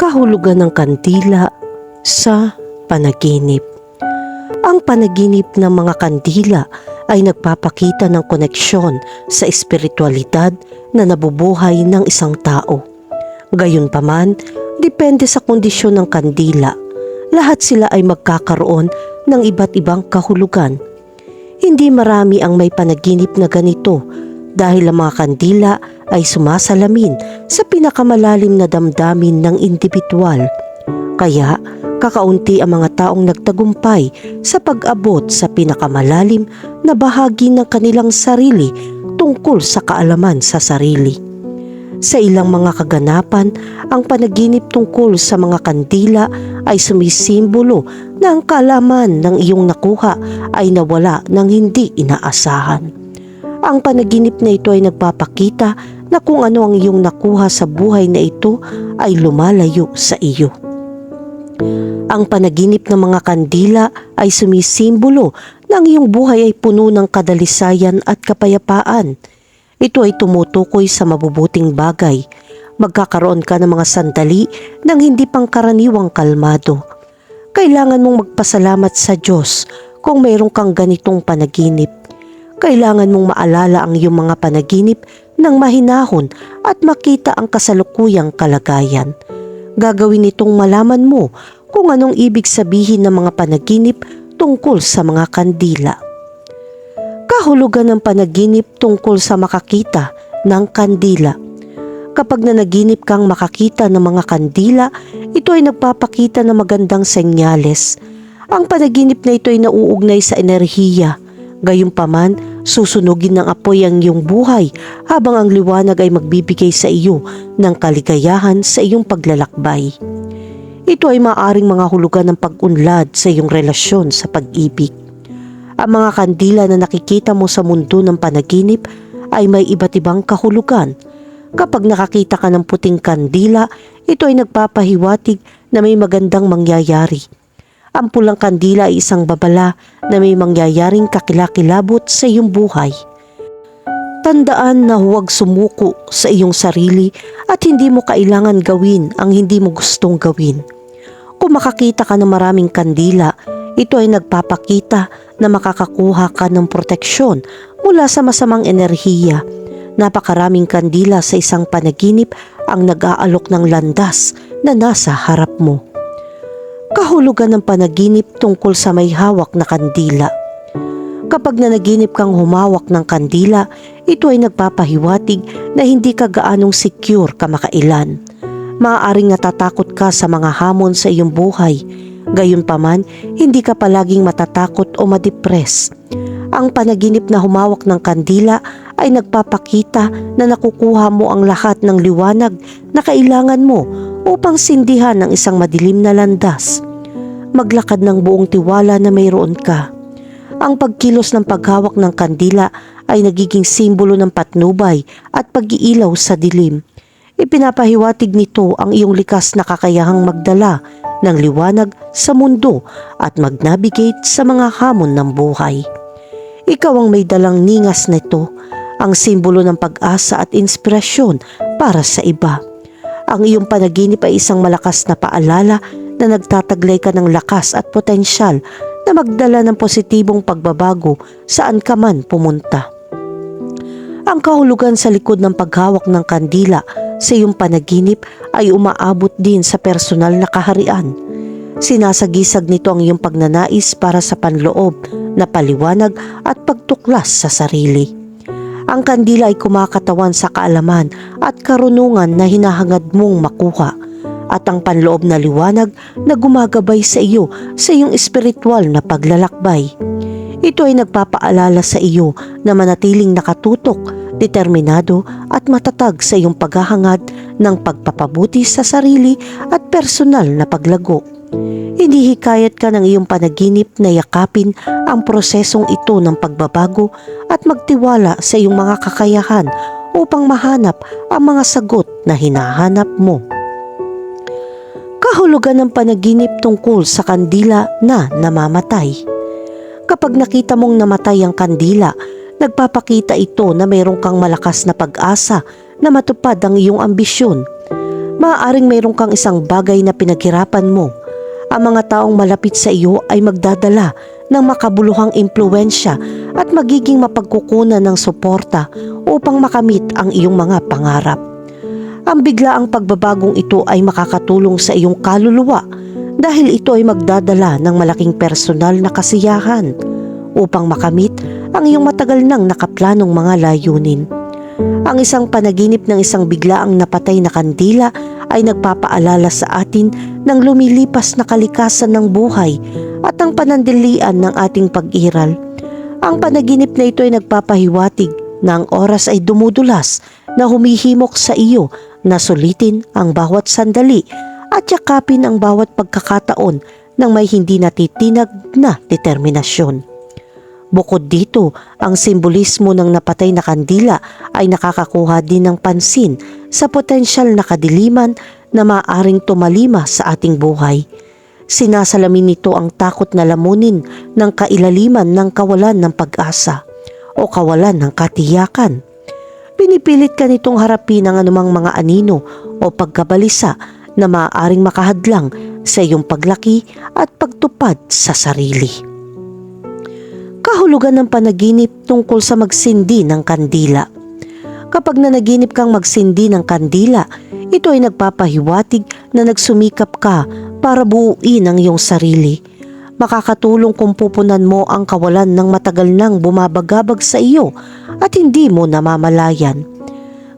kahulugan ng kandila sa panaginip. Ang panaginip ng mga kandila ay nagpapakita ng koneksyon sa espiritualidad na nabubuhay ng isang tao. Gayunpaman, depende sa kondisyon ng kandila, lahat sila ay magkakaroon ng iba't ibang kahulugan. Hindi marami ang may panaginip na ganito dahil ang mga kandila ay sumasalamin sa pinakamalalim na damdamin ng individual. Kaya, kakaunti ang mga taong nagtagumpay sa pag-abot sa pinakamalalim na bahagi ng kanilang sarili tungkol sa kaalaman sa sarili. Sa ilang mga kaganapan, ang panaginip tungkol sa mga kandila ay sumisimbolo na ang kaalaman ng iyong nakuha ay nawala ng hindi inaasahan. Ang panaginip na ito ay nagpapakita na kung ano ang iyong nakuha sa buhay na ito ay lumalayo sa iyo. Ang panaginip ng mga kandila ay sumisimbolo na ang iyong buhay ay puno ng kadalisayan at kapayapaan. Ito ay tumutukoy sa mabubuting bagay. Magkakaroon ka ng mga sandali ng hindi pangkaraniwang kalmado. Kailangan mong magpasalamat sa Diyos kung mayroon kang ganitong panaginip. Kailangan mong maalala ang iyong mga panaginip ng mahinahon at makita ang kasalukuyang kalagayan. Gagawin itong malaman mo kung anong ibig sabihin ng mga panaginip tungkol sa mga kandila. Kahulugan ng panaginip tungkol sa makakita ng kandila. Kapag nanaginip kang makakita ng mga kandila, ito ay nagpapakita ng magandang senyales. Ang panaginip na ito ay nauugnay sa enerhiya. Gayunpaman, susunugin ng apoy ang iyong buhay habang ang liwanag ay magbibigay sa iyo ng kaligayahan sa iyong paglalakbay. Ito ay maaring mga hulugan ng pag-unlad sa iyong relasyon sa pag-ibig. Ang mga kandila na nakikita mo sa mundo ng panaginip ay may iba't ibang kahulugan. Kapag nakakita ka ng puting kandila, ito ay nagpapahiwatig na may magandang mangyayari. Ang pulang kandila ay isang babala na may mangyayaring kakilakilabot sa iyong buhay. Tandaan na huwag sumuko sa iyong sarili at hindi mo kailangan gawin ang hindi mo gustong gawin. Kung makakita ka ng maraming kandila, ito ay nagpapakita na makakakuha ka ng proteksyon mula sa masamang enerhiya. Napakaraming kandila sa isang panaginip ang nag-aalok ng landas na nasa harap mo. Kahulugan ng panaginip tungkol sa may hawak na kandila. Kapag nanaginip kang humawak ng kandila, ito ay nagpapahiwatig na hindi ka gaanong secure kamakailan. Maaaring natatakot ka sa mga hamon sa iyong buhay. Gayunpaman, hindi ka palaging matatakot o madepress. Ang panaginip na humawak ng kandila ay nagpapakita na nakukuha mo ang lahat ng liwanag na kailangan mo upang sindihan ng isang madilim na landas. Maglakad ng buong tiwala na mayroon ka. Ang pagkilos ng paghawak ng kandila ay nagiging simbolo ng patnubay at pag-iilaw sa dilim. Ipinapahiwatig nito ang iyong likas na kakayahang magdala ng liwanag sa mundo at mag-navigate sa mga hamon ng buhay. Ikaw ang may dalang ningas nito, ang simbolo ng pag-asa at inspirasyon para sa iba. Ang iyong panaginip ay isang malakas na paalala na nagtataglay ka ng lakas at potensyal na magdala ng positibong pagbabago saan ka man pumunta. Ang kahulugan sa likod ng paghawak ng kandila sa iyong panaginip ay umaabot din sa personal na kaharian. Sinasagisag nito ang iyong pagnanais para sa panloob na paliwanag at pagtuklas sa sarili. Ang kandila ay kumakatawan sa kaalaman at karunungan na hinahangad mong makuha at ang panloob na liwanag na gumagabay sa iyo sa iyong espiritual na paglalakbay. Ito ay nagpapaalala sa iyo na manatiling nakatutok, determinado at matatag sa iyong paghahangad ng pagpapabuti sa sarili at personal na paglago. Hindi hikayat ka ng iyong panaginip na yakapin ang prosesong ito ng pagbabago at magtiwala sa iyong mga kakayahan upang mahanap ang mga sagot na hinahanap mo. Kahulugan ng panaginip tungkol sa kandila na namamatay. Kapag nakita mong namatay ang kandila, nagpapakita ito na mayroon kang malakas na pag-asa na matupad ang iyong ambisyon. maaaring mayroon kang isang bagay na pinaghirapan mo. Ang mga taong malapit sa iyo ay magdadala ng makabuluhang impluensya at magiging mapagkukunan ng suporta upang makamit ang iyong mga pangarap. Ang biglaang pagbabagong ito ay makakatulong sa iyong kaluluwa dahil ito ay magdadala ng malaking personal na kasiyahan upang makamit ang iyong matagal nang nakaplanong mga layunin. Ang isang panaginip ng isang biglaang napatay na kandila ay nagpapaalala sa atin ng lumilipas na kalikasan ng buhay at ang panandalian ng ating pag-iral. Ang panaginip na ito ay nagpapahiwatig na ang oras ay dumudulas na humihimok sa iyo na sulitin ang bawat sandali at yakapin ang bawat pagkakataon ng may hindi natitinag na determinasyon. Bukod dito, ang simbolismo ng napatay na kandila ay nakakakuha din ng pansin sa potensyal na kadiliman na maaring tumalima sa ating buhay. Sinasalamin nito ang takot na lamunin ng kailaliman ng kawalan ng pag-asa o kawalan ng katiyakan. Pinipilit ka nitong harapin ang anumang mga anino o pagkabalisa na maaaring makahadlang sa iyong paglaki at pagtupad sa sarili kahulugan ng panaginip tungkol sa magsindi ng kandila. Kapag nanaginip kang magsindi ng kandila, ito ay nagpapahiwatig na nagsumikap ka para buuin ang iyong sarili. Makakatulong kung pupunan mo ang kawalan ng matagal nang bumabagabag sa iyo at hindi mo namamalayan.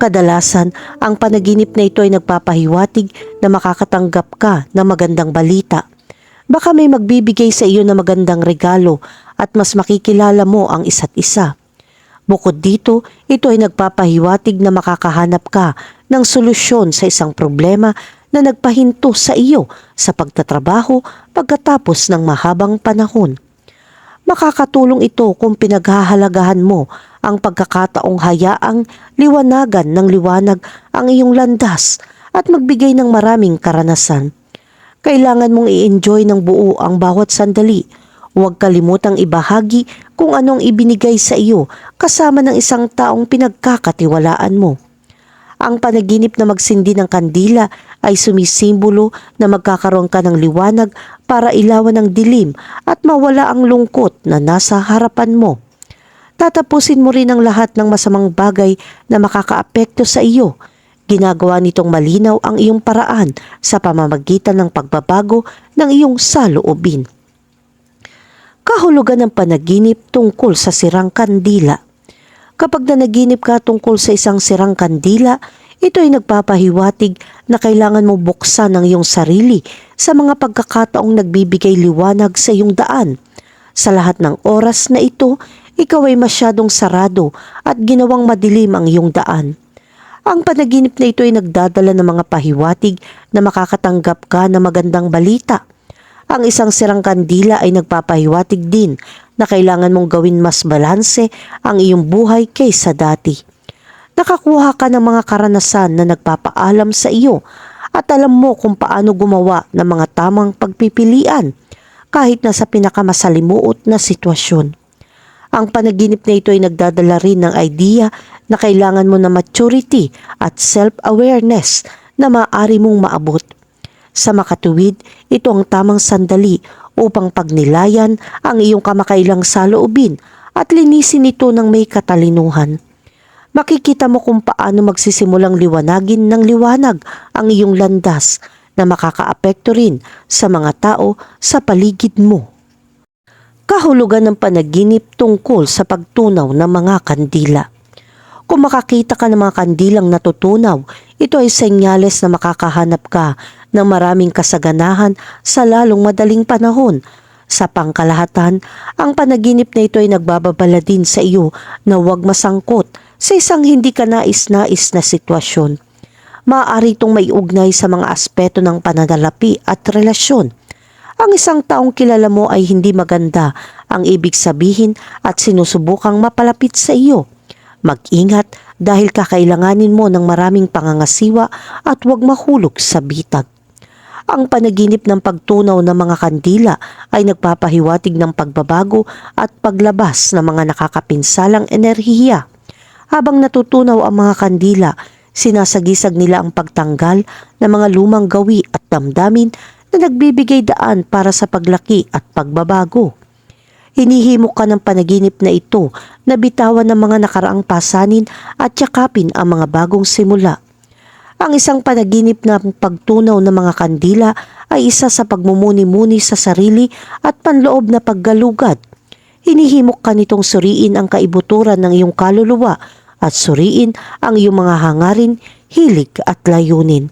Kadalasan, ang panaginip na ito ay nagpapahiwatig na makakatanggap ka ng magandang balita. Baka may magbibigay sa iyo na magandang regalo at mas makikilala mo ang isa't isa. Bukod dito, ito ay nagpapahiwatig na makakahanap ka ng solusyon sa isang problema na nagpahinto sa iyo sa pagtatrabaho pagkatapos ng mahabang panahon. Makakatulong ito kung pinaghahalagahan mo ang pagkakataong hayaang liwanagan ng liwanag ang iyong landas at magbigay ng maraming karanasan. Kailangan mong i-enjoy ng buo ang bawat sandali Huwag kalimutang ibahagi kung anong ibinigay sa iyo kasama ng isang taong pinagkakatiwalaan mo. Ang panaginip na magsindi ng kandila ay sumisimbolo na magkakaroon ka ng liwanag para ilawan ng dilim at mawala ang lungkot na nasa harapan mo. Tatapusin mo rin ang lahat ng masamang bagay na makakaapekto sa iyo. Ginagawa nitong malinaw ang iyong paraan sa pamamagitan ng pagbabago ng iyong saloobin kahulugan ng panaginip tungkol sa sirang kandila. Kapag nanaginip ka tungkol sa isang sirang kandila, ito ay nagpapahiwatig na kailangan mo buksan ang iyong sarili sa mga pagkakataong nagbibigay liwanag sa iyong daan. Sa lahat ng oras na ito, ikaw ay masyadong sarado at ginawang madilim ang iyong daan. Ang panaginip na ito ay nagdadala ng mga pahiwatig na makakatanggap ka ng magandang balita – ang isang sirang kandila ay nagpapahiwatig din na kailangan mong gawin mas balanse ang iyong buhay kaysa dati. Nakakuha ka ng mga karanasan na nagpapaalam sa iyo at alam mo kung paano gumawa ng mga tamang pagpipilian kahit na sa pinakamasalimuot na sitwasyon. Ang panaginip na ito ay nagdadala rin ng idea na kailangan mo na maturity at self-awareness na maaari mong maabot sa makatuwid, ito ang tamang sandali upang pagnilayan ang iyong kamakailang saloobin at linisin ito ng may katalinuhan. Makikita mo kung paano magsisimulang liwanagin ng liwanag ang iyong landas na makakaapekto rin sa mga tao sa paligid mo. Kahulugan ng panaginip tungkol sa pagtunaw ng mga kandila. Kung makakita ka ng mga kandilang natutunaw, ito ay senyales na makakahanap ka ng maraming kasaganahan sa lalong madaling panahon. Sa pangkalahatan, ang panaginip na ito ay nagbababala din sa iyo na huwag masangkot sa isang hindi ka nais-nais na sitwasyon. Maaari itong may ugnay sa mga aspeto ng pananalapi at relasyon. Ang isang taong kilala mo ay hindi maganda ang ibig sabihin at sinusubukang mapalapit sa iyo Mag-ingat dahil kakailanganin mo ng maraming pangangasiwa at huwag mahulog sa bitag. Ang panaginip ng pagtunaw ng mga kandila ay nagpapahiwatig ng pagbabago at paglabas ng mga nakakapinsalang enerhiya. Habang natutunaw ang mga kandila, Sinasagisag nila ang pagtanggal ng mga lumang gawi at damdamin na nagbibigay daan para sa paglaki at pagbabago. Hinihimok ka ng panaginip na ito na bitawan ng mga nakaraang pasanin at yakapin ang mga bagong simula. Ang isang panaginip na pagtunaw ng mga kandila ay isa sa pagmumuni-muni sa sarili at panloob na paggalugad. Hinihimok ka nitong suriin ang kaibuturan ng iyong kaluluwa at suriin ang iyong mga hangarin, hilig at layunin.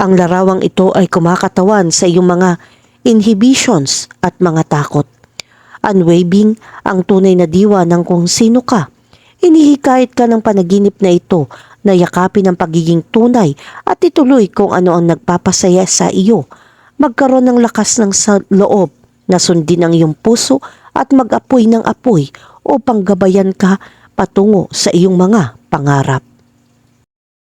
Ang larawang ito ay kumakatawan sa iyong mga inhibitions at mga takot. Unwaving ang tunay na diwa ng kung sino ka. Inihikayat ka ng panaginip na ito na yakapin ang pagiging tunay at ituloy kung ano ang nagpapasaya sa iyo. Magkaroon ng lakas ng loob na sundin ang iyong puso at mag-apoy ng apoy upang gabayan ka patungo sa iyong mga pangarap.